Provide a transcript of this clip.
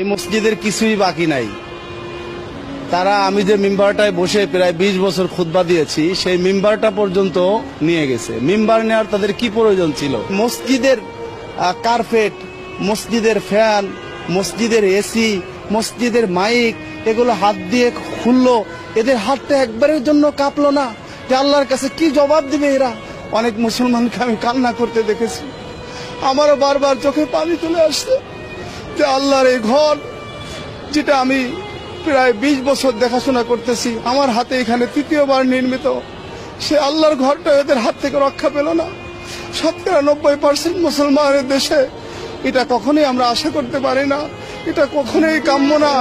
এই মসজিদের কিছুই বাকি নাই। তারা আমি যে মেম্বারটায় বসে প্রায় বিশ বছর খুতবা দিয়েছি, সেই মেম্বারটা পর্যন্ত নিয়ে গেছে। মেম্বার নেওয়ার তাদের কি প্রয়োজন ছিল? মসজিদের কার্পেট মসজিদের ফ্যান মসজিদের এসি মসজিদের মাইক এগুলো হাত দিয়ে খুললো। এদের হাতটা একবারের জন্য কাঁপলো না। আল্লাহর কাছে কি জবাব দিবে এরা? অনেক মুসলমানকে আমি কান্না করতে দেখেছি। আমারও বারবার চোখে পানি চলে আসছে। যে আল্লাহর এই ঘর, যেটা আমি প্রায় বিশ বছর দেখাশোনা করতেছি, আমার হাতে এখানে তৃতীয়বার নির্মিত, সে আল্লাহর ঘরটা এদের হাত থেকে রক্ষা পেল না। শতকরা নব্বই পার্সেন্ট মুসলমানের দেশে এটা কখনোই আমরা আশা করতে পারি না, এটা কখনোই কাম্য না।